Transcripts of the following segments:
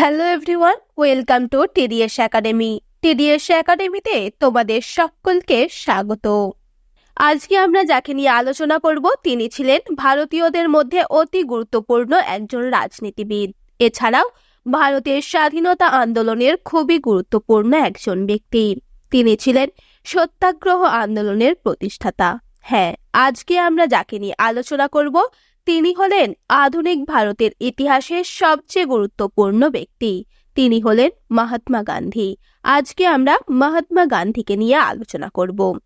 Hello everyone welcome to TDS Academy TDS একাডেমিতে তোমাদের সকলকে স্বাগত। আজকে আমরা যাকে নিয়ে আলোচনা করব, তিনি ছিলেন ভারতীয়দের মধ্যে অতি গুরুত্বপূর্ণ একজন রাজনীতিবিদ। এছাড়াও ভারতের স্বাধীনতা আন্দোলনের খুবই গুরুত্বপূর্ণ একজন ব্যক্তি। তিনি ছিলেন সত্যাগ্রহ আন্দোলনের প্রতিষ্ঠাতা। হ্যাঁ আজকে আমরা যাকে নিয়ে আলোচনা করব তিনি হলেন আধুনিক ভারতের ইতিহাসের সবচেয়ে গুরুত্বপূর্ণ ব্যক্তি। তিনি হলেন মহাত্মা গান্ধী। আজকে আমরা মহাত্মা গান্ধীকে নিয়ে আলোচনা করব।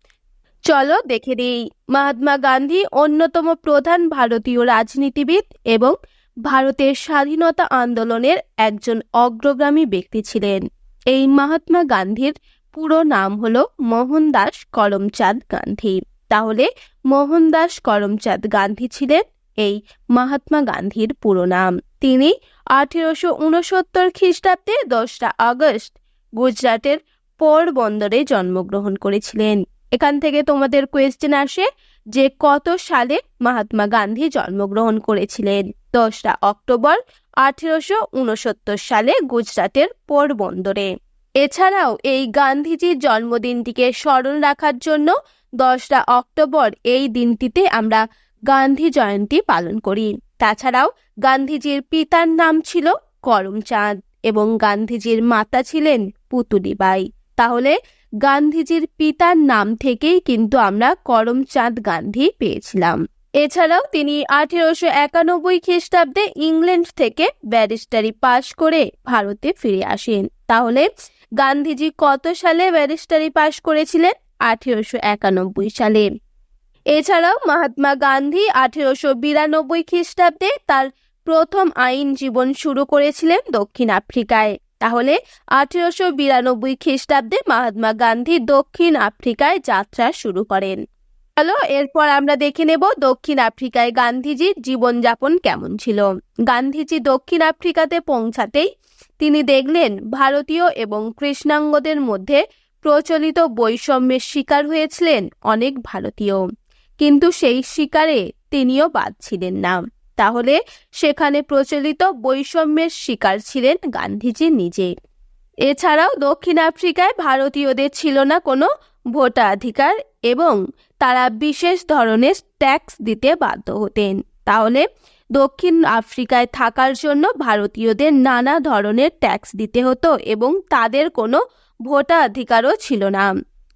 চলো দেখে দিই, মহাত্মা গান্ধী অন্যতম প্রধান ভারতীয় রাজনীতিবিদ এবং ভারতের স্বাধীনতা আন্দোলনের একজন অগ্রগামী ব্যক্তি ছিলেন। এই মহাত্মা গান্ধীর পুরো নাম হল মোহনদাস করমচাঁদ গান্ধী। তাহলে মোহনদাস করমচাঁদ গান্ধী ছিলেন এই মহাত্মা গান্ধীর পুরো নাম। তিনি আঠেরোশো উনসত্তর খ্রিস্টাব্দে দশটা আগস্ট গুজরাটের পোরবন্দরে জন্মগ্রহণ করেছিলেন। এখান থেকে তোমাদের কোয়েশ্চেন আসে যে কত সালে মহাত্মা গান্ধী জন্মগ্রহণ করেছিলেন? দশটা অক্টোবর আঠেরোশো উনসত্তর সালে গুজরাটের পোরবন্দরে। এছাড়াও এই গান্ধীজির জন্মদিনটিকে স্মরণ রাখার জন্য দশটা অক্টোবর এই দিনটিতে আমরা গান্ধী জয়ন্তী পালন করি তাছাড়াও গান্ধীজির পিতার নাম ছিল করমচাঁদ এবং গান্ধীজির মাতা ছিলেন পুতুলিবাই। তাহলে গান্ধীজির পিতার নাম থেকেই কিন্তু আমরা করমচাঁদ গান্ধী পেয়েছিলাম। এছাড়াও তিনি আঠেরোশো একানব্বই খ্রিস্টাব্দে ইংল্যান্ড থেকে ব্যারিস্টারি পাশ করে ভারতে ফিরে আসেন। তাহলে গান্ধীজি কত সালে ব্যারিস্টারি পাশ করেছিলেন? আঠেরোশো একানব্বই সালে। এছাড়াও মহাত্মা গান্ধী আঠেরোশো বিরানব্বই খ্রিস্টাব্দে তার প্রথম আইন জীবন শুরু করেছিলেন দক্ষিণ আফ্রিকায়। তাহলে আঠেরোশো বিরানব্বই খ্রিস্টাব্দে মহাত্মা গান্ধী দক্ষিণ আফ্রিকায় যাত্রা শুরু করেন। চলো এরপর আমরা দেখে নেব দক্ষিণ আফ্রিকায় গান্ধীজির জীবনযাপন কেমন ছিল। গান্ধীজি দক্ষিণ আফ্রিকাতে পৌঁছাতেই তিনি দেখলেন ভারতীয় এবং কৃষ্ণাঙ্গদের মধ্যে প্রচলিত বৈষম্যের শিকার হয়েছিলেন অনেক ভারতীয়। কিন্তু সেই শিকারে তিনিও বাদ ছিলেন না। তাহলে সেখানে প্রচলিত বৈষম্যের শিকার ছিলেন গান্ধীজি নিজে। এছাড়াও দক্ষিণ আফ্রিকায় ভারতীয়দের ছিল না কোনো ভোটাধিকার এবং তারা বিশেষ ধরনের ট্যাক্স দিতে বাধ্য হতেন। তাহলে দক্ষিণ আফ্রিকায় থাকার জন্য ভারতীয়দের নানা ধরনের ট্যাক্স দিতে হতো এবং তাদের কোনো ভোটাধিকারও ছিল না।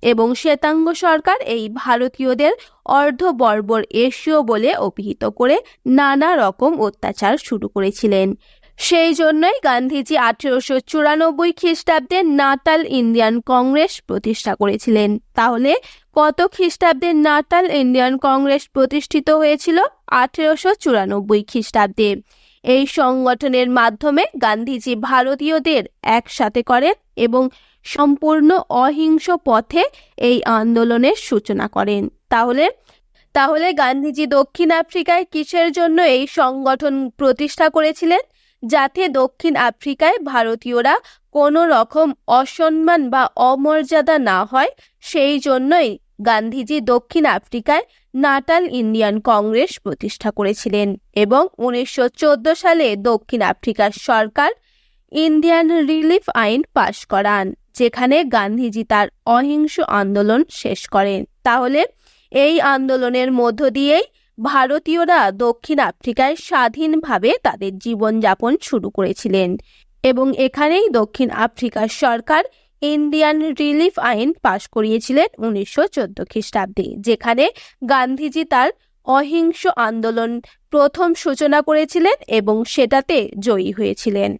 এবং শ্বেতাঙ্গ সরকার এই ভারতীয়দের অর্ধ বর্বর এশীয় বলে অভিহিত করে নানা রকম অত্যাচার শুরু করেছিলেন। সেই জন্যই গান্ধীজি আঠেরোশো চুরানব্বই খ্রিস্টাব্দে নাটাল ইন্ডিয়ান কংগ্রেস প্রতিষ্ঠা করেছিলেন। তাহলে কত খ্রিস্টাব্দে নাটাল ইন্ডিয়ান কংগ্রেস প্রতিষ্ঠিত হয়েছিল? আঠেরোশো চুরানব্বই খ্রিস্টাব্দে। এই সংগঠনের মাধ্যমে গান্ধীজি ভারতীয়দের একসাথে করেন এবং সম্পূর্ণ অহিংস পথে এই আন্দোলনের সূচনা করেন। তাহলে তাহলে গান্ধীজি দক্ষিণ আফ্রিকায় কিসের জন্য এই সংগঠন প্রতিষ্ঠা করেছিলেন? যাতে দক্ষিণ আফ্রিকায় ভারতীয়রা কোনো রকম অসম্মান বা অমর্যাদা না হয়, সেই জন্যই গান্ধীজি দক্ষিণ আফ্রিকায় নাটাল ইন্ডিয়ান কংগ্রেস প্রতিষ্ঠা করেছিলেন এবং উনিশশো চোদ্দ সালে দক্ষিণ আফ্রিকার সরকার ইন্ডিয়ান রিলিফ আইন পাশ করান। যেখানে গান্ধীজি তার অহিংস আন্দোলন শেষ করেন। তাহলে এই আন্দোলনের মধ্য দিয়েই ভারতীয়রা দক্ষিণ আফ্রিকায় স্বাধীনভাবে তাদের জীবনযাপন শুরু করেছিলেন এবং এখানেই দক্ষিণ আফ্রিকার সরকার ইন্ডিয়ান রিলিফ আইন পাশ করিয়েছিলেন উনিশশো চোদ্দ খ্রিস্টাব্দে, যেখানে গান্ধীজি তার অহিংস আন্দোলন প্রথম সূচনা করেছিলেন এবং সেটাতে জয়ী হয়েছিলেন।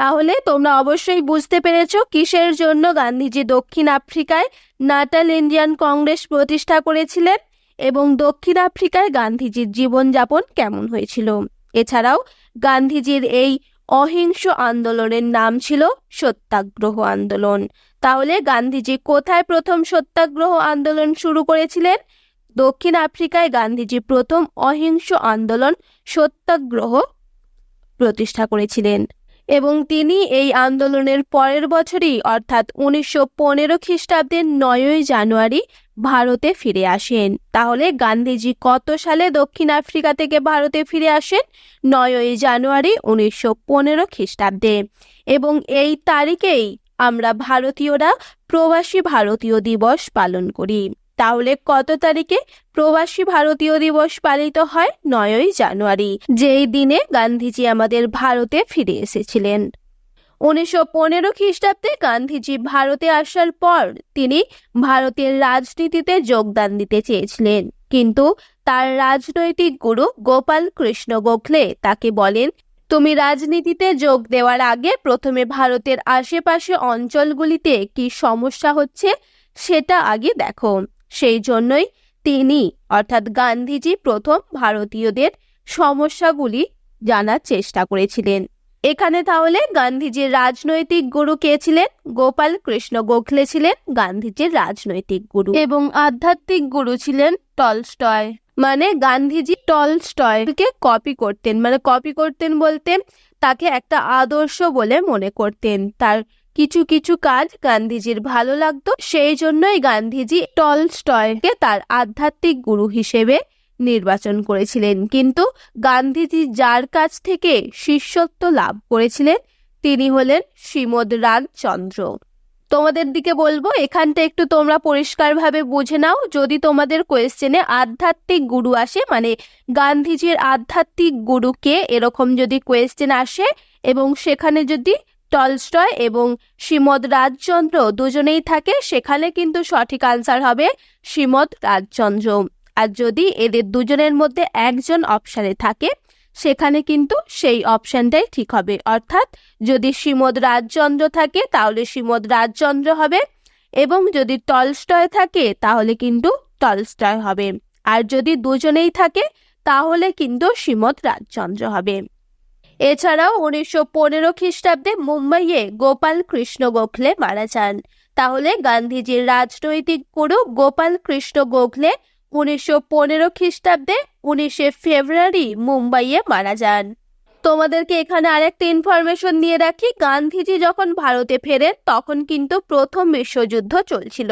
তাহলে তোমরা অবশ্যই বুঝতে পেরেছ কিসের জন্য গান্ধীজি দক্ষিণ আফ্রিকায় নাটাল ইন্ডিয়ান কংগ্রেস প্রতিষ্ঠা করেছিলেন এবং দক্ষিণ আফ্রিকায় গান্ধীজির জীবনযাপন কেমন হয়েছিল। এছাড়াও গান্ধীজির এই অহিংস আন্দোলনের নাম ছিল সত্যাগ্রহ আন্দোলন। তাহলে গান্ধীজি কোথায় প্রথম সত্যাগ্রহ আন্দোলন শুরু করেছিলেন? দক্ষিণ আফ্রিকায় গান্ধীজি প্রথম অহিংস আন্দোলন সত্যাগ্রহ প্রতিষ্ঠা করেছিলেন। এবং তিনি এই আন্দোলনের পরের বছরই, অর্থাৎ উনিশশো পনেরো খ্রিস্টাব্দের নয়ই জানুয়ারি, ভারতে ফিরে আসেন। তাহলে গান্ধীজি কত সালে দক্ষিণ আফ্রিকা থেকে ভারতে ফিরে আসেন? নয়ই জানুয়ারি, উনিশশো পনেরো খ্রিস্টাব্দে। এবং এই তারিখেই আমরা ভারতীয়রা প্রবাসী ভারতীয় দিবস পালন করি। তাহলে কত তারিখে প্রবাসী ভারতীয় দিবস পালিত হয়? নয়ই জানুয়ারি। যেই দিনে গান্ধীজি আমাদের ভারতে ফিরে এসেছিলেন। উনিশশো পনেরো খ্রিস্টাব্দে গান্ধীজি ভারতে আসার পর তিনি ভারতের রাজনীতিতে যোগদান দিতে চেয়েছিলেন। কিন্তু তার রাজনৈতিক গুরু গোপাল কৃষ্ণ গোখলে তাকে বলেন, তুমি রাজনীতিতে যোগ দেওয়ার আগে প্রথমে ভারতের আশেপাশে অঞ্চলগুলিতে কি সমস্যা হচ্ছে সেটা আগে দেখো। সেই জন্যই তিনি, অর্থাৎ গান্ধীজি প্রথম ভারতীয়দের সমস্যাগুলি জানার চেষ্টা করেছিলেন। এখানে তাহলে গান্ধীজির রাজনৈতিক গুরু কে ছিলেন? গোপাল কৃষ্ণ গোখলে ছিলেন গান্ধীজির রাজনৈতিক গুরু এবং আধ্যাত্মিক গুরু ছিলেন টলস্টয়। মানে গান্ধীজি টলস্টয়কে কপি করতেন মানে কপি করতেন বলতে তাকে একটা আদর্শ বলে মনে করতেন। তার কিছু কিছু কাজ গান্ধীজির ভালো লাগতো। সেই জন্যই গান্ধীজি টল টলস্টয়কে তার আধ্যাত্মিক গুরু হিসেবে নির্বাচন করেছিলেন। কিন্তু গান্ধীজি যার কাছ থেকে শিষ্যত্ব লাভ করেছিলেন, তিনি হলেন শ্রীমদ রামচন্দ্র। তোমাদের দিকে বলব, এখানটা একটু তোমরা পরিষ্কারভাবে বুঝে নাও। যদি তোমাদের কোয়েশ্চেনে আধ্যাত্মিক গুরু আসে মানে গান্ধীজির আধ্যাত্মিক গুরুকে এরকম যদি কোয়েশ্চেন আসে, এবং সেখানে যদি টলস্টয় এবং শ্রীমদ রাজচন্দ্র দুজনেই থাকে, সেখানে কিন্তু সঠিক আনসার হবে শ্রীমদ রাজচন্দ্র। আর যদি এদের দুজনের মধ্যে একজন অপশানে থাকে, সেখানে কিন্তু সেই অপশানটাই ঠিক হবে। অর্থাৎ যদি শ্রীমদ রাজচন্দ্র থাকে, তাহলে শ্রীমদ রাজচন্দ্র হবে এবং যদি টলস্টয় থাকে, তাহলে কিন্তু টলস্টয় হবে। আর যদি দুজনেই থাকে, তাহলে কিন্তু শ্রীমদ রাজচন্দ্র হবে। এছাড়াও উনিশশো পনেরো খ্রিস্টাব্দে মুম্বাইয়ে গোপাল কৃষ্ণ গোখলে মারা যান। তাহলে গান্ধীজির রাজনৈতিক গুরু গোপাল কৃষ্ণ গোখলে উনিশশো পনেরো খ্রিস্টাব্দে উনিশে ফেব্রুয়ারি মুম্বাইয়ে মারা যান। তোমাদেরকে এখানে আরেকটা ইনফরমেশন দিয়ে রাখি, গান্ধীজি যখন ভারতে ফেরেন তখন কিন্তু প্রথম বিশ্বযুদ্ধ চলছিল।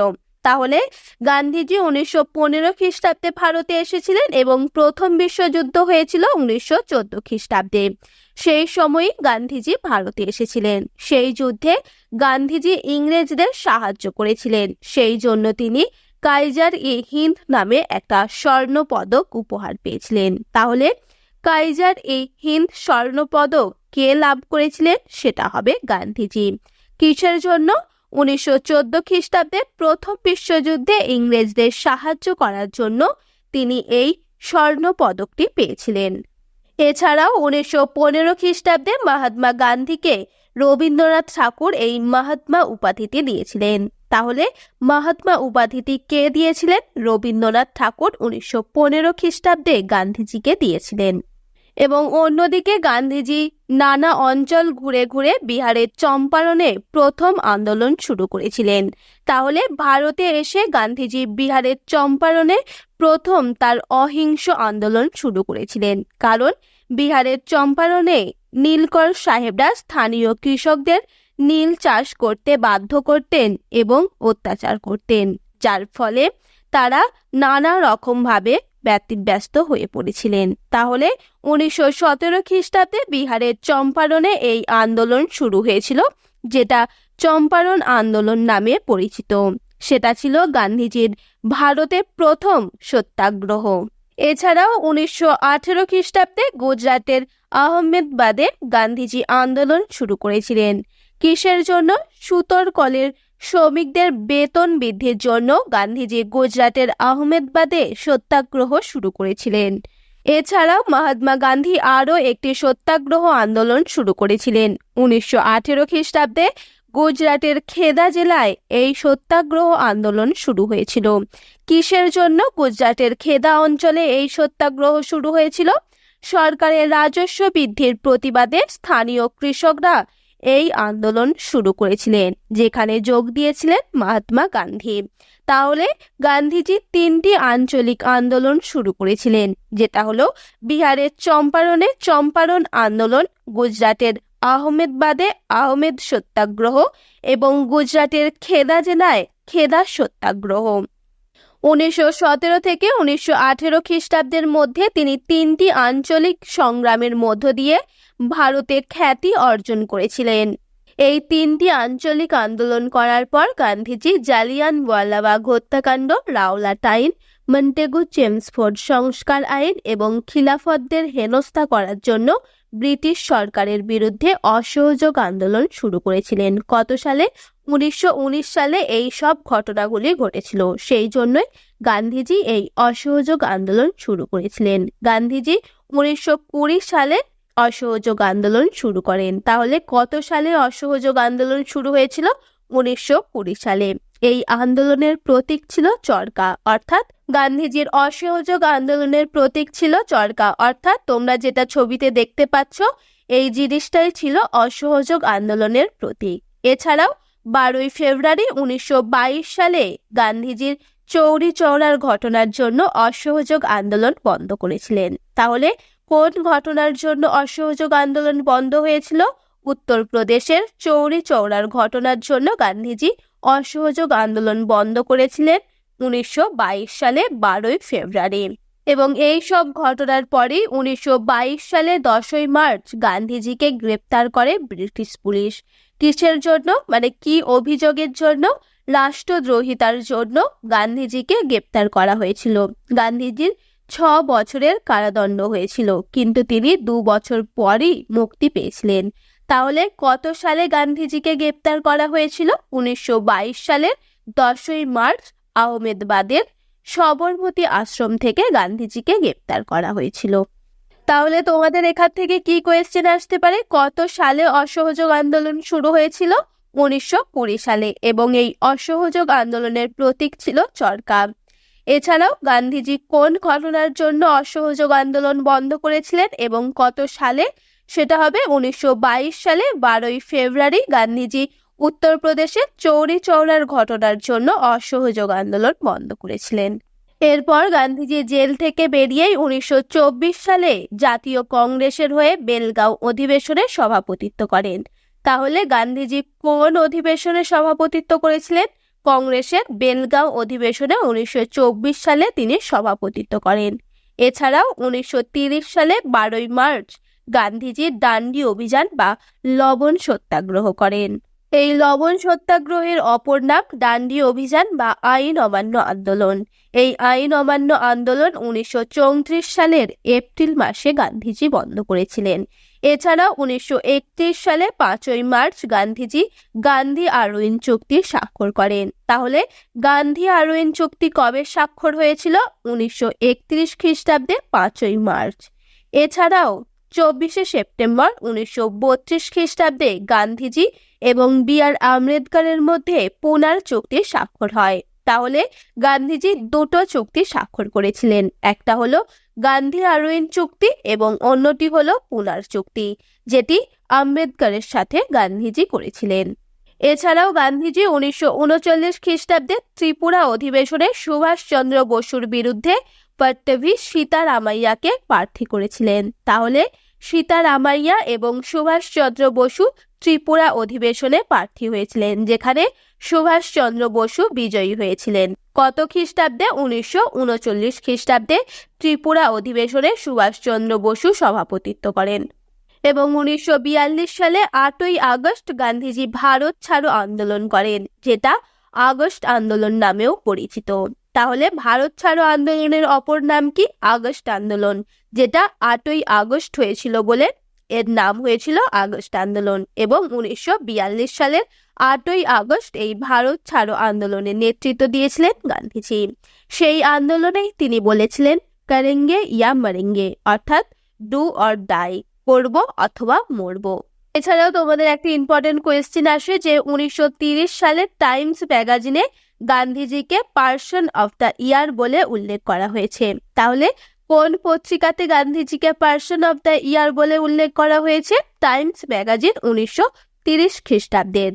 তাহলে গান্ধীজি উনিশশো পনেরো খ্রিস্টাব্দে ভারতে এসেছিলেন এবং প্রথম বিশ্বযুদ্ধ হয়েছিল উনিশশো চোদ্দ খ্রিস্টাব্দে। সেই সময়ই গান্ধীজি ভারতে এসেছিলেন। সেই যুদ্ধে গান্ধীজি ইংরেজদের সাহায্য করেছিলেন। সেই জন্য তিনি কাইজার ই হিন্দ নামে একটা স্বর্ণ পদক উপহার পেয়েছিলেন। তাহলে কাইজার ই হিন্দ স্বর্ণ পদক কে লাভ করেছিলেন? সেটা হবে গান্ধীজি। কিসের জন্য? উনিশশো চোদ্দ খ্রিস্টাব্দে প্রথম বিশ্বযুদ্ধে ইংরেজদের সাহায্য করার জন্য তিনি এই স্বর্ণ পদকটি পেয়েছিলেন। এছাড়াও উনিশশো পনেরো খ্রিস্টাব্দে মহাত্মা গান্ধীকে রবীন্দ্রনাথ ঠাকুর এই মহাত্মা উপাধিটি দিয়েছিলেন। তাহলে মহাত্মা উপাধিটি কে দিয়েছিলেন? রবীন্দ্রনাথ ঠাকুর উনিশশো পনেরো খ্রিস্টাব্দে গান্ধীজিকে দিয়েছিলেন। এবং অন্যদিকে গান্ধীজি নানা অঞ্চল ঘুরে ঘুরে বিহারের চম্পারণে প্রথম আন্দোলন শুরু করেছিলেন। তাহলে ভারতে এসে গান্ধীজি বিহারের চম্পারণে প্রথম তার অহিংস আন্দোলন শুরু করেছিলেন। কারণ বিহারের চম্পারণে নীলকর সাহেবরা স্থানীয় কৃষকদের নীল চাষ করতে বাধ্য করতেন এবং অত্যাচার করতেন। যার ফলে তারা নানা রকমভাবে ব্যতিব্যস্ত হয়ে পড়েছিলেন। তাহলে উনিশশো সতেরো খ্রিস্টাব্দে বিহারের চম্পারণে এই আন্দোলন শুরু হয়েছিল, যেটা চম্পারণ আন্দোলন নামে পরিচিত। সেটা ছিল গান্ধীজির ভারতে প্রথম সত্যাগ্রহ। এছাড়াও উনিশশো আঠেরো খ্রিস্টাব্দে গুজরাটের আহমেদবাদে গান্ধীজি আন্দোলন শুরু করেছিলেন। কিসের জন্য? সুতর কলের শ্রমিকদের বেতন বৃদ্ধির জন্য গান্ধীজি গুজরাটের আহমেদবাদে সত্যাগ্রহ শুরু করেছিলেন। এছাড়াও মহাত্মা গান্ধী আরও একটি সত্যাগ্রহ আন্দোলন শুরু করেছিলেন। উনিশশো আঠেরো খ্রিস্টাব্দে গুজরাটের খেদা জেলায় এই সত্যাগ্রহ আন্দোলন শুরু হয়েছিল। কিসের জন্য গুজরাটের খেদা অঞ্চলে এই সত্যাগ্রহ শুরু হয়েছিল? সরকারের রাজস্ব বৃদ্ধির প্রতিবাদে স্থানীয় কৃষকরা এই আন্দোলন শুরু করেছিলেন, যেখানে যোগ দিয়েছিলেন মহাত্মা গান্ধী। তাহলে গান্ধীজি তিনটি আঞ্চলিক আন্দোলন শুরু করেছিলেন, যেটা হলো বিহারের চম্পারণে চম্পারণ আন্দোলন, গুজরাটের আহমেদবাদে আহমেদ সত্যাগ্রহ এবং গুজরাটের খেদা জেলায় খেদা সত্যাগ্রহ। উনিশশো সতেরো থেকে উনিশশো আঠেরো খ্রিস্টাব্দের মধ্যে তিনি তিনটি আঞ্চলিক সংগ্রামের মধ্য দিয়ে ভারতে খ্যাতি অর্জন করেছিলেন। এই তিনটি আঞ্চলিক আন্দোলন করার পর গান্ধীজি জালিয়ান ওয়ালাবাগ হত্যাকাণ্ড রাওলাট আইন মন্টেগু চেমসফোর্ড সংস্কার আইন এবং খিলাফতদের হেনস্থা করার জন্য ব্রিটিশ সরকারের বিরুদ্ধে অসহযোগ আন্দোলন শুরু করেছিলেন। কত সালে? উনিশশো উনিশ সালে এই সব ঘটনাগুলি ঘটেছিল। সেই জন্যই গান্ধীজি এই অসহযোগ আন্দোলন শুরু করেছিলেন। গান্ধীজি উনিশশো কুড়ি সালে অসহযোগ আন্দোলন শুরু করেন। তাহলে কত সালে অসহযোগ আন্দোলন শুরু হয়েছিল? উনিশশো কুড়ি সালে। এই আন্দোলনের প্রতীক ছিল চরকা, অর্থাৎ গান্ধীজির অসহযোগ আন্দোলনের প্রতীক ছিল চরকা। অর্থাৎ তোমরা যেটা ছবিতে দেখতে পাচ্ছ, এই জিনিসটাই ছিল অসহযোগ আন্দোলনের প্রতীক। এছাড়াও বারোই ফেব্রুয়ারি উনিশশো বাইশ সালে গান্ধীজির চৌরি চৌরার ঘটনার জন্য অসহযোগ আন্দোলন বন্ধ করেছিলেন। তাহলে কোন ঘটনার জন্য অসহযোগ আন্দোলন বন্ধ হয়েছিল? উত্তরপ্রদেশের চৌরি চৌরার ঘটনার জন্য গান্ধীজি অসহযোগ আন্দোলন বন্ধ করেছিলেন উনিশশো বাইশ সালে বারোই ফেব্রুয়ারি এবং এই সব ঘটনার পরেই উনিশশো বাইশ সালে দশই মার্চ গান্ধীজিকে গ্রেপ্তার করে ব্রিটিশ পুলিশ। কিসের জন্য? মানে কি অভিযোগের জন্য? রাষ্ট্রদ্রোহিতার জন্য গান্ধীজিকে গ্রেপ্তার করা হয়েছিল। গান্ধীজির ছ বছরের কারাদণ্ড হয়েছিল, কিন্তু তিনি দু বছর পরই মুক্তি পেয়েছিলেন। তাহলে কত সালে গান্ধীজিকে গ্রেপ্তার করা হয়েছিল? উনিশশো বাইশ সালের দশই মার্চ আহমেদাবাদের সবরমতী আশ্রম থেকে গান্ধীজিকে গ্রেপ্তার করা হয়েছিল। তাহলে তোমাদের এখান থেকে কি কোয়েশ্চেন আসতে পারে? কত সালে অসহযোগ আন্দোলন শুরু হয়েছিল? উনিশশো কুড়ি সালে এবং এই অসহযোগ আন্দোলনের প্রতীক ছিল চরকা এছাড়াও গান্ধীজি কোন ঘটনার জন্য অসহযোগ আন্দোলন বন্ধ করেছিলেন এবং কত সালে সেটা হবে উনিশশো বাইশ সালে বারোই ফেব্রুয়ারি গান্ধীজি উত্তরপ্রদেশে চৌরি চৌরার ঘটনার জন্য অসহযোগ আন্দোলন বন্ধ করেছিলেন। এরপর গান্ধীজি জেল থেকে বেরিয়েই উনিশশো চব্বিশ সালে জাতীয় কংগ্রেসের হয়ে বেলগাঁও অধিবেশনে সভাপতিত্ব করেন। তাহলে গান্ধীজি কোন অধিবেশনে সভাপতিত্ব করেছিলেন? কংগ্রেসের বেলগাঁও অধিবেশনে উনিশশো চব্বিশ সালে তিনি সভাপতিত্ব করেন। এছাড়াও উনিশশো সালে বারোই মার্চ গান্ধীজি দান্ডি অভিযান বা লবণ সত্যাগ্রহ করেন। এই লবণ সত্যাগ্রহের অপর নাম ডান্ডি অভিযান বা আইন অমান্য আন্দোলন। এই আইন অমান্য আন্দোলন উনিশশো চৌত্রিশ সালের এপ্রিল মাসে গান্ধীজি বন্ধ করেছিলেন। এছাড়া উনিশশো একত্রিশ সালে পাঁচই মার্চ গান্ধীজি গান্ধী আরোইন চুক্তি স্বাক্ষর করেন। তাহলে গান্ধী আরোইন চুক্তি কবে স্বাক্ষর হয়েছিল? উনিশশো খ্রিস্টাব্দে পাঁচই মার্চ। এছাড়াও চব্বিশে সেপ্টেম্বর উনিশশো বত্রিশ খ্রিস্টাব্দে গান্ধীজি এবং বি আর আম্বেদকরের মধ্যে পুনার চুক্তি স্বাক্ষর হয়। তাহলে গান্ধীজি দুটো চুক্তি স্বাক্ষর করেছিলেন, একটা হলো গান্ধী আরোইন চুক্তি এবং অন্যটি হলো পুনার চুক্তি, যেটি আম্বেদকরের সাথে গান্ধীজি করেছিলেন। এছাড়াও গান্ধীজি উনিশশো উনচল্লিশ খ্রিস্টাব্দে ত্রিপুরা অধিবেশনে সুভাষচন্দ্র বসুর বিরুদ্ধে পট্টভি সীতারামাইয়াকে প্রার্থী করেছিলেন। তাহলে সীতারামাইয়া এবং সুভাষচন্দ্র বসু ত্রিপুরা অধিবেশনে প্রার্থী হয়েছিলেন, যেখানে সুভাষচন্দ্র বসু বিজয়ী হয়েছিলেন। কত খ্রিস্টাব্দে? উনিশশো উনচল্লিশ খ্রিস্টাব্দে ত্রিপুরা অধিবেশনে সুভাষচন্দ্র বসু সভাপতিত্ব করেন এবং উনিশশো বিয়াল্লিশ সালে আটই আগস্ট গান্ধীজি ভারত ছাড়ো আন্দোলন করেন, যেটা আগস্ট আন্দোলন নামেও পরিচিত। তাহলে ভারত ছাড়ো আন্দোলনের অপর নাম কি? আগস্ট আন্দোলন, যেটা আটই আগস্ট হয়েছিল বলে এর নাম হয়েছিল আগস্ট আন্দোলন এবং উনিশশো বিয়াল্লিশ সালের আটই আগস্ট এই ভারত ছাড়ো আন্দোলনের নেতৃত্ব দিয়েছিলেন গান্ধীজি। সেই আন্দোলনেই তিনি বলেছিলেন, করেঙ্গে ইয়া মরেঙ্গে, অর্থাৎ ডু অর ডাই করব অথবা মরব। এছাড়াও তোমাদের একটা ইম্পর্টেন্ট কোয়েশ্চেন আসে যে উনিশশো সালের টাইমস ম্যাগাজিনে গান্ধীজিকে পার্সন অফ দ্য ইয়ার বলে উল্লেখ করা হয়েছে। তাহলে কোন পত্রিকাতে গান্ধীজিকে পার্সন অফ দ্য ইয়ার বলে উল্লেখ করা হয়েছে? টাইমস ম্যাগাজিন উনিশশো তিরিশ খ্রিস্টাব্দের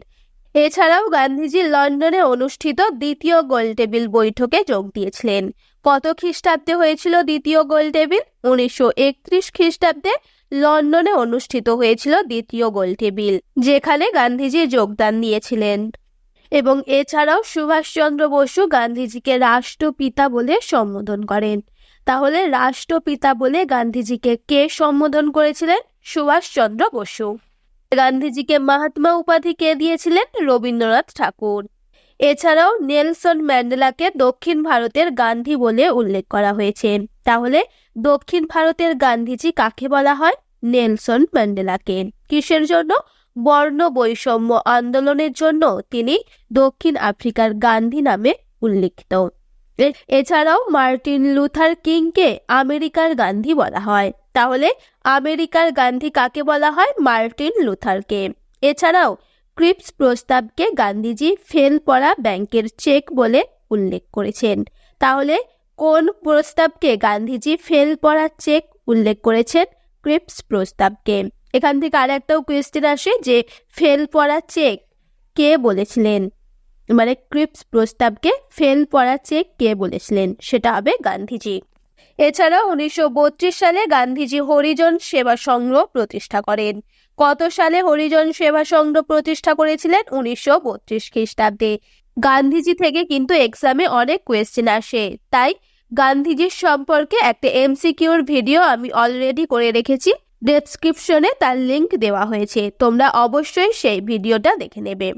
এছাড়াও গান্ধীজি লন্ডনে অনুষ্ঠিত দ্বিতীয় গোলটেবিল বৈঠকে যোগ দিয়েছিলেন। কত খ্রিস্টাব্দে হয়েছিল দ্বিতীয় গোলটেবিল উনিশশো একত্রিশ খ্রিস্টাব্দে লন্ডনে অনুষ্ঠিত হয়েছিল দ্বিতীয় গোলটেবিল যেখানে গান্ধীজি যোগদান দিয়েছিলেন। এবং এছাড়াও সুভাষচন্দ্র বসু গান্ধীজিকে রাষ্ট্রপিতা বলে সম্বোধন করেন। তাহলে রাষ্ট্রপিতা বলে গান্ধীজিকে কে সম্বোধন করেছিলেন? সুভাষচন্দ্র বসু। গান্ধীজিকে মহাত্মা উপাধি কে দিয়েছিলেন? রবীন্দ্রনাথ ঠাকুর। এছাড়াও নেলসন ম্যান্ডেলাকে দক্ষিণ ভারতের গান্ধী বলে উল্লেখ করা হয়েছে। তাহলে দক্ষিণ ভারতের গান্ধীজি কাকে বলা হয়? নেলসন ম্যান্ডেলাকে। কিসের জন্য? বর্ণ বৈষম্য আন্দোলনের জন্য তিনি দক্ষিণ আফ্রিকার গান্ধী নামে উল্লেখিত। এছাড়াও মার্টিন লুথার কিংকে আমেরিকার গান্ধী বলা হয়। তাহলে আমেরিকার গান্ধী কাকে বলা হয়? মার্টিন লুথারকে। এছাড়াও ক্রিপস প্রস্তাবকে গান্ধীজি ফেল পড়া ব্যাংকের চেক বলে উল্লেখ করেছেন। তাহলে কোন প্রস্তাবকে গান্ধীজি ফেল পড়া চেক উল্লেখ করেছেন? ক্রিপস প্রস্তাবকে। এখান থেকে আর একটাও কোয়েশ্চেন আসে যে ফেল পড়া চেক কে বলেছিলেন? মানে ক্রিপস প্রস্তাবকে ফেল পড়া চেক কে বলেছিলেন? সেটা হবে গান্ধীজি। এছাড়াও উনিশশো সালে গান্ধীজি হরিজন সেবা সংঘ প্রতিষ্ঠা করেন। কত সালে হরিজন সেবা সংঘ প্রতিষ্ঠা করেছিলেন? উনিশশো বত্রিশ খ্রিস্টাব্দে। গান্ধীজি থেকে কিন্তু এক্সামে অনেক কোয়েশ্চেন আসে। তাই গান্ধীজির সম্পর্কে একটা এমসিকিউর ভিডিও আমি অলরেডি করে রেখেছি। ডেসক্রিপশনে তার লিংক দেওয়া হয়েছে। তোমরা অবশ্যই সেই ভিডিওটা দেখে নেবে।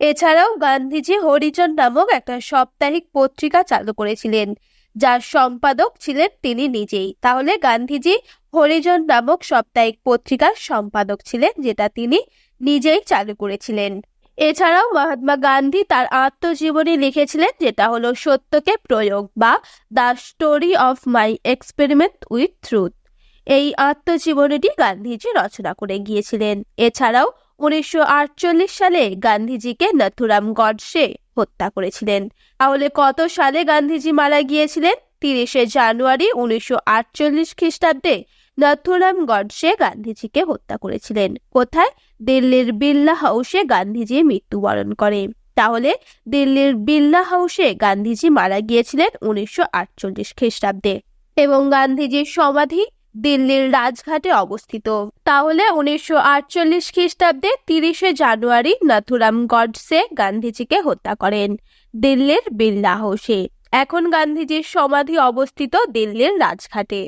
এছাড়াও গান্ধীজি হরিজন নামক একটা সাপ্তাহিক পত্রিকা চালু করেছিলেন, যার সম্পাদক ছিলেন তিনি নিজেই। তাহলে গান্ধীজি হরিজন নামক সাপ্তাহিক পত্রিকার সম্পাদক ছিলেন, যেটা তিনি নিজেই চালু করেছিলেন। এছাড়াও মহাত্মা গান্ধী তার আত্মজীবনী লিখেছিলেন, যেটা হলো সত্যকে প্রয়োগ বা the story of my experiment with truth এই আত্মজীবনীটি গান্ধীজি রচনা করে গিয়েছিলেন। এছাড়াও উনিশশো আটচল্লিশ সালে গান্ধীজিকে নথুরাম গডসে হত্যা করেছিলেন। তাহলে কত সালে গান্ধীজি মারা গিয়েছিলেন? তিরিশে জানুয়ারি উনিশশো আটচল্লিশ খ্রিস্টাব্দে নথুরাম গডসে গান্ধীজিকে হত্যা করেছিলেন। কোথায়? দিল্লির বিড়লা হাউসে গান্ধীজি মৃত্যুবরণ করে। তাহলে দিল্লির বিড়লা হাউসে গান্ধীজি মারা গিয়েছিলেন উনিশশো আটচল্লিশ খ্রিস্টাব্দে। এবং গান্ধীজির সমাধি দিল্লির রাজঘাটে অবস্থিত। তাহলে উনিশশো আটচল্লিশ খ্রিস্টাব্দে তিরিশে জানুয়ারি নাথুরাম গডসে গান্ধীজিকে হত্যা করেন দিল্লির বিড়লা হোসে এখন গান্ধীজির সমাধি অবস্থিত দিল্লির রাজঘাটে।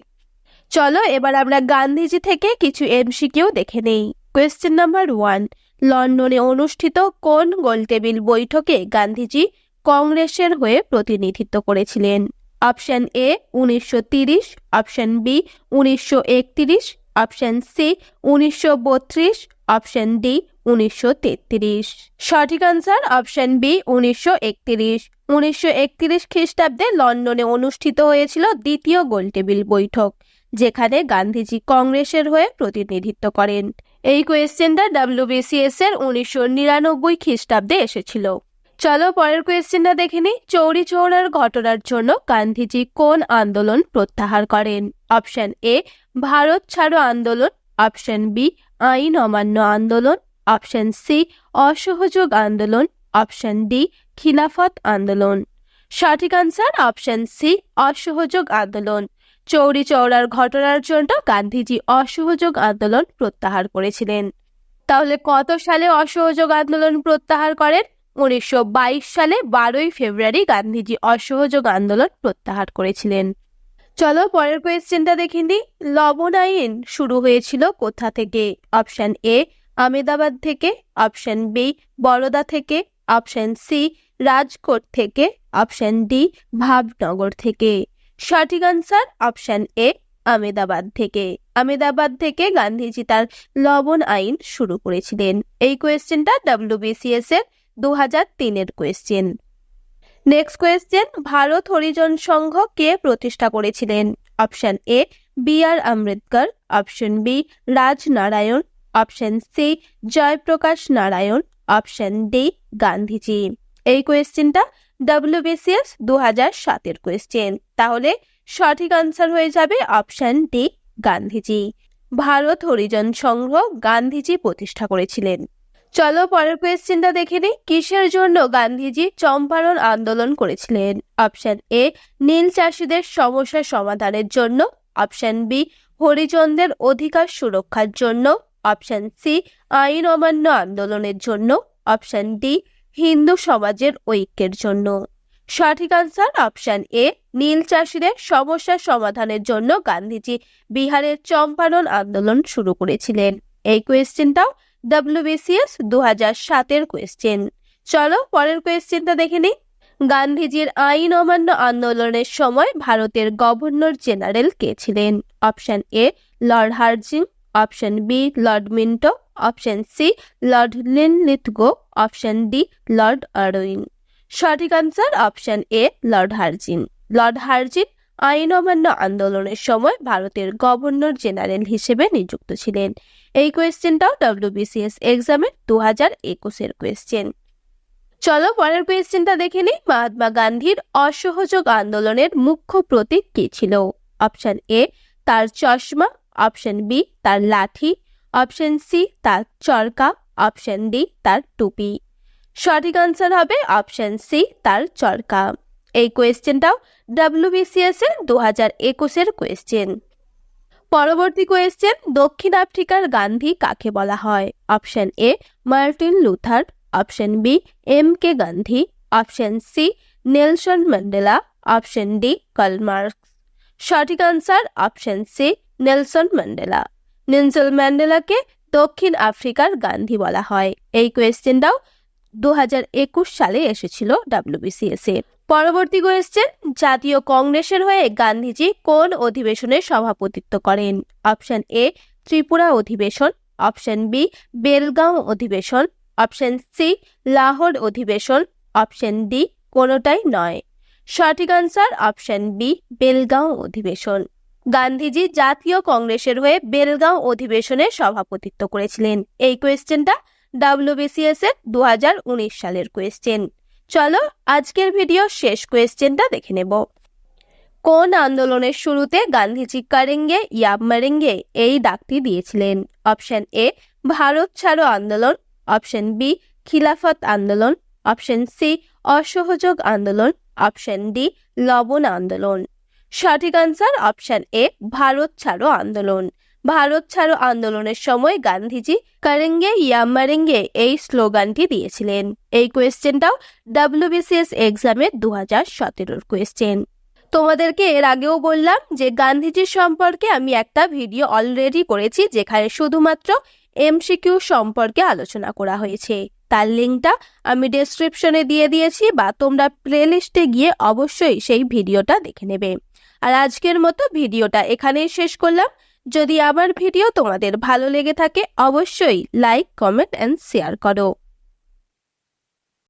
চলো এবার আমরা গান্ধীজি থেকে কিছু এমসিকিউ দেখে নেই। কোয়েশ্চেন নাম্বার ওয়ান, লন্ডনে অনুষ্ঠিত কোন গোলটেবিল বৈঠকে গান্ধীজি কংগ্রেসের হয়ে প্রতিনিধিত্ব করেছিলেন? অপশন এ উনিশশো তিরিশ, অপশন বি উনিশশো একত্রিশ, অপশন সি উনিশশো বত্রিশ, অপশন ডি উনিশশো তেত্রিশ। সঠিক আনসার অপশন বি উনিশশো একত্রিশ। উনিশশো একত্রিশ খ্রিস্টাব্দে লন্ডনে অনুষ্ঠিত হয়েছিল দ্বিতীয় গোলটেবিল বৈঠক, যেখানে গান্ধীজি কংগ্রেসের হয়ে প্রতিনিধিত্ব করেন। এই কোয়েশ্চেনটা ডাব্লিউবিসিএস এর উনিশশো নিরানব্বই খ্রিস্টাব্দে এসেছিল। চলো পরের কোয়েশ্চেনটা দেখে নিই। চৌরি চৌরার ঘটনার জন্য গান্ধীজি কোন আন্দোলন প্রত্যাহার করেন? অপশন এ ভারত ছাড়ো আন্দোলন। অপশন বি আইন অমান্য আন্দোলন। অপশন সি অসহযোগ আন্দোলন। অপশন ডি খিলাফত আন্দোলন। সঠিক আনসার অপশন সি অসহযোগ আন্দোলন। চৌরি চৌরার ঘটনার জন্য গান্ধীজি অসহযোগ আন্দোলন প্রত্যাহার করেছিলেন। তাহলে কত সালে অসহযোগ আন্দোলন প্রত্যাহার করেন? উনিশশো বাইশ সালে বারোই ফেব্রুয়ারি গান্ধীজি অসহযোগ আন্দোলন প্রত্যাহার করেছিলেন। চলো পরের কোয়েশ্চেনটা দেখে লবণ আইন শুরু হয়েছিল কোথা থেকে? অপশন এ আমেদাবাদ থেকে। অপশন বি বরোদা থেকে। অপশন সি রাজকোট থেকে। অপশন ডি ভাবনগর থেকে। সঠিক আনসার অপশন এ আমেদাবাদ থেকে। আমেদাবাদ থেকে গান্ধীজি তার লবণ আইন শুরু করেছিলেন। এই কোয়েশ্চেনটা ডাব্লিউবিসিএস এর দু তিনের question next question Bharat Harijan Sangh কে প্রতিষ্ঠা করেছিলেন? Option A B R Ambedkar option B Raj Narayan option C Jayaprakash Narayan option D Gandhiji. এই কোয়েশ্চেনটা ডাব্লিউবিসিএস দু হাজার সাতের কোয়েশ্চেন তাহলে সঠিক আনসার হয়ে যাবে অপশন ডি গান্ধীজি। ভারত হরিজন সংঘ গান্ধীজি প্রতিষ্ঠা করেছিলেন। চলো পরের কোয়েশ্চেনটা দেখে নিই। কিসের জন্য গান্ধীজি চম্পারণ আন্দোলন করেছিলেন? অপশন এ নীল চাষিদের সমস্যা সমাধানের জন্য। অপশন বি হরিজনদের অধিকার সুরক্ষার জন্য। অপশন সি আইন অমান্য আন্দোলনের জন্য। অপশন ডি হিন্দু সমাজের ঐক্যের জন্য। সঠিক আনসার অপশন এ নীল চাষিদের সমস্যা সমাধানের জন্য গান্ধীজি বিহারের চম্পারণ আন্দোলন শুরু করেছিলেন। এই কোয়েশ্চেনটাও ডাব্লিউবিসিএস দু হাজার সাতের কোয়েশ্চেন চলো পরের কোয়েশ্চেনটা দেখে নিই। গান্ধীজির আইন অমান্য আন্দোলনের সময় ভারতের গভর্নর জেনারেল কে ছিলেন? Option A, Lord Hardinge. Option B, Lord Minto. Option C, Lord Linlithgow option D, Lord Irwin. সঠিক answer option A, Lord Hardinge Lord Hardinge আইন অমান্য আন্দোলনের সময় ভারতের গভর্নর জেনারেল হিসেবে নিযুক্ত ছিলেন। এই কোয়েশ্চেনটাও ডব্লিউবিসিএস এক্সামের দু হাজার একুশের কোয়েশ্চেন চলো পরের কোয়েশ্চেনটা দেখে নিই। মহাত্মা গান্ধীর অসহযোগ আন্দোলনের মুখ্য প্রতীক কি ছিল? অপশন এ তার চশমা। অপশন বি তার লাঠি। অপশন সি তার চরকা। অপশন ডি তার টুপি। সঠিক আনসার হবে অপশন সি তার চরকা। এই কোয়েশ্চেনটাও ডাব্লিউবিসিএস এর দু হাজার একুশের কোয়েশ্চেন। পরবর্তী কোয়েশ্চেন, দক্ষিণ আফ্রিকার গান্ধী কাকে বলা হয়? Option A, Martin Luther, option B, M K Gandhi, option C, Nelson Mandela, option D Karl Marx সঠিক answer, option C, Nelson Mandela. Nelson ম্যান্ডেলাকে দক্ষিণ আফ্রিকার গান্ধী বলা হয়। এই কোয়েশ্চেনটাও দু হাজার একুশ সালে এসেছিল ডাব্লিউবিসিএস পরবর্তী কোয়েশ্চেন জাতীয় কংগ্রেসের হয়ে গান্ধীজি কোন অধিবেশনে সভাপতিত্ব করেন? অপশন এ, ত্রিপুরা অধিবেশন। অপশন বি, বেলগাঁও অধিবেশন। অপশন সি, লাহোর অধিবেশন। অপশন ডি, কোনোটাই নয়। সঠিক আনসার অপশন বি, বেলগাঁও অধিবেশন। গান্ধীজি জাতীয় কংগ্রেসের হয়ে বেলগাঁও অধিবেশনে সভাপতিত্ব করেছিলেন। এই কোয়েশ্চেনটা ডাব্লিউবিসিএস এর দু হাজার উনিশ সালের কোয়েশ্চেন চলো আজকের ভিডিও শেষ কোয়েশ্চেনটা দেখে নেব। কোন আন্দোলনের শুরুতে গান্ধীজি কারেঙ্গে ইয়া মারেঙ্গে এই ডাকটি দিয়েছিলেন? অপশন এ, ভারত ছাড়ো আন্দোলন। অপশন বি, খিলাফত আন্দোলন। অপশন সি, অসহযোগ আন্দোলন। অপশন ডি, লবণ আন্দোলন। সঠিক আনসার অপশন এ, ভারত ছাড়ো আন্দোলন। ভারত ছাড়ো আন্দোলনের সময় গান্ধীজি কারেঙ্গে ইয়া মারেঙ্গে এই স্লোগানটি দিয়েছিলেন। এই কোয়েশ্চেনটাও ডাব্লিউবিসিএস এক্সামের দু হাজার সতেরোর কোয়েশ্চেন। তোমাদেরকে এর আগেও বললাম যে গান্ধীজি সম্পর্কে আমি একটা ভিডিও অলরেডি করেছি যেখানে শুধুমাত্র এমসিকিউ সম্পর্কে আলোচনা করা হয়েছে। তার লিঙ্কটা আমি ডেসক্রিপশনে দিয়ে দিয়েছি বা তোমরা প্লেলিস্টে গিয়ে অবশ্যই সেই ভিডিওটা দেখে নেবে। আর আজকের মতো ভিডিওটা এখানেই শেষ করলাম। যদি আমার ভিডিও তোমাদের ভালো লেগে থাকে অবশ্যই লাইক কমেন্ট অ্যান্ড শেয়ার করো।